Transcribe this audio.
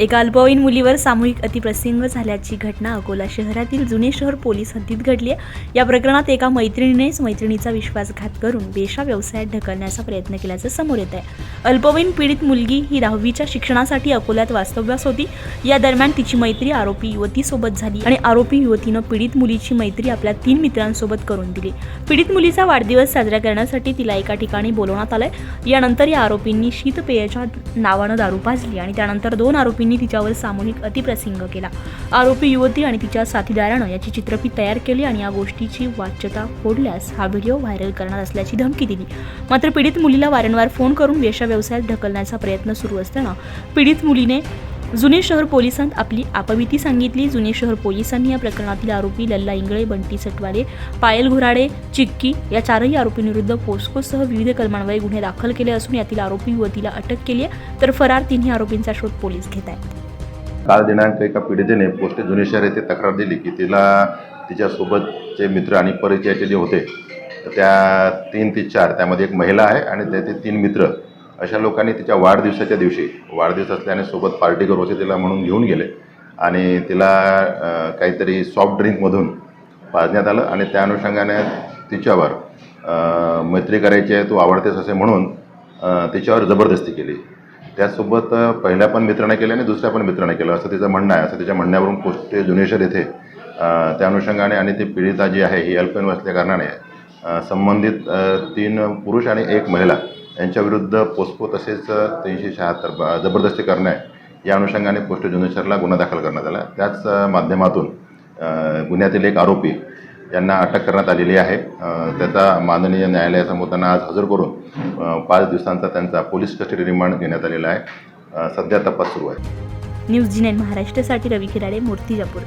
एका अल्पवयीन मुलीवर सामूहिक अतिप्रसंग झाल्याची घटना अकोला शहरातील जुने शहर पोलीस हद्दीत घडली आहे. या प्रकरणात एका मैत्रिणीनेच मैत्रिणीचा विश्वासघात करून बेशा व्यवसायात ढकलण्याचा प्रयत्न केल्याचं समोर येत आहे. अल्पवयीन पीडित मुलगी ही दहावीच्या शिक्षणासाठी अकोल्यात वास्तव्यास होती. या दरम्यान तिची मैत्री आरोपी युवतीसोबत झाली आणि आरोपी युवतीनं पीडित मुलीची मैत्री आपल्या तीन मित्रांसोबत करून दिली. पीडित मुलीचा वाढदिवस साजरा करण्यासाठी तिला एका ठिकाणी बोलवण्यात आलंय. यानंतर या आरोपींनी शीतपेयाच्या नावानं दारू पाजली आणि त्यानंतर दोन आरोपींनी तिच्यावर सामूहिक अतिप्रसिंग केला. आरोपी युवती आणि तिच्या साथीदारानं याची चित्रफित तयार केली आणि या गोष्टीची वाच्यता फोडल्यास हा व्हिडिओ व्हायरल करणार असल्याची धमकी दिली. मात्र पीडित मुलीला वारंवार फोन करून वेशा व्यवसायात ढकलण्याचा प्रयत्न सुरू असताना पीडित मुलीने जुने शहर पोलिसांत आपली आपविती सांगितली. जुने शहर पोलिसांनी या प्रकरणातील आरोपी लल्ला इंगळे बंटी सटवाले पायल घुराडे चिक्की या चारही आरोपींविरुद्ध पोस्कोसह विविध कलमांवर गुन्हे दाखल केले असून यातील आरोपी युवतीला अटक केली आहे. तर फरार तिन्ही आरोपींचा शोध पोलीस घेत आहेत. काल दिनांक एका पीडितेने पोस्ट जुने शहर येथे तक्रार दिली की तिला तिच्यासोबतचे मित्र आणि परिचयाचे जे होते तर त्या तीन ते चार त्यामध्ये एक महिला आहे आणि त्याचे तीन मित्र अशा लोकांनी तिच्या वाढदिवसाच्या दिवशी वाढदिवस असल्याने सोबत पार्टी करू असे तिला म्हणून घेऊन गेले. आणि तिला काहीतरी सॉफ्ट ड्रिंकमधून पाजण्यात आलं आणि त्या अनुषंगाने तिच्यावर मैत्री करायची आहे तू आवडतेस असे म्हणून तिच्यावर जबरदस्ती केली. त्यासोबत पहिल्या पण मित्राने केलं आणि दुसऱ्या पण मित्राने केलं. असं तिचं म्हणणं आहे. असं तिच्या म्हणण्यावरून पोस्ट जुनेश्वर येथे त्या अनुषंगाने आणि ती पीडिता जी आहे ही अल्पवयीन असल्या कारणाने संबंधित तीन पुरुष आणि एक महिला यांच्याविरुद्ध पोस्को तसेच तीनशे शहात्तर जबरदस्ती करणे या अनुषंगाने पोस्ट जुनेश्वरला गुन्हा दाखल करण्यात आला. त्याच माध्यमातून गुन्ह्यातील एक आरोपी यांना अटक करण्यात आलेली आहे. त्याचा माननीय न्यायालयासमोर त्यांना आज हजर करून पाच दिवसांचा त्यांचा पोलीस कस्टडी रिमांड घेण्यात आलेला आहे. सध्या तपास सुरू आहे. न्यूज जी नाईन महाराष्ट्रासाठी रवी खिराडे मूर्तिजापूर.